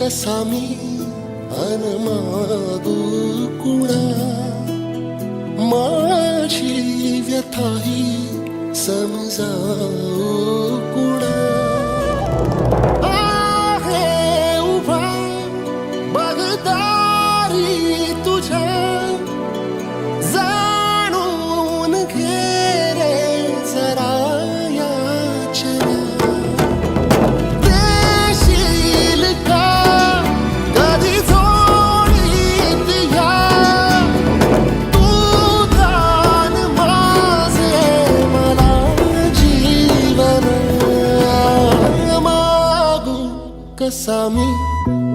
कसा मी अनमागू कुणा? माझी व्यथाही समजाऊ कुणा? आहे उभा बगदारी जीवन मागू कसा मी